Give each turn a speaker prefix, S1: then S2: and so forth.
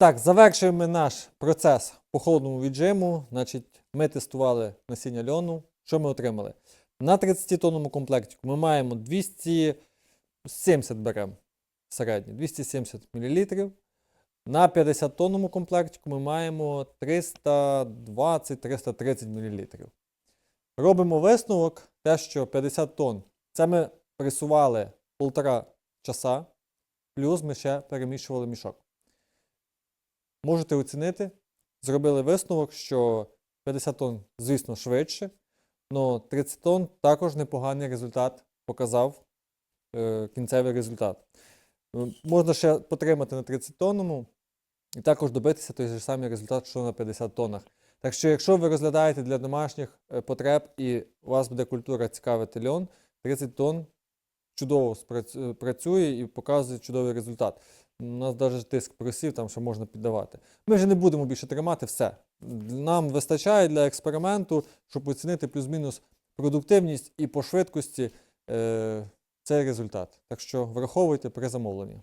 S1: Так, завершуємо наш процес по холодному віджиму. Значить, ми тестували насіння льону. Що ми отримали? На 30-тонному комплекті ми маємо 270 беремо середньо, 270 мл. На 50-тонному комплекті ми маємо 320-330 мл. Робимо висновок, те, що 50 тонн. Це ми пресували полтора часа, плюс ми ще перемішували мішок. Можете оцінити, зробили висновок, що 50 тонн, звісно, швидше, але 30 тонн також непоганий результат показав е, кінцевий результат. Е, Можна ще потримати на 30 тонному і також добитися той же самий результат, що на 50 тоннах. Так що, якщо ви розглядаєте для домашніх е, потреб і у вас буде культура цікавити льон, 30 тонн чудово е, працює і показує чудовий результат. У нас навіть тиск просів, там ще можна піддавати. Ми вже не будемо більше тримати все. Нам вистачає для експерименту, щоб оцінити плюс-мінус продуктивність і по швидкості е, цей результат. Так що враховуйте при замовленні.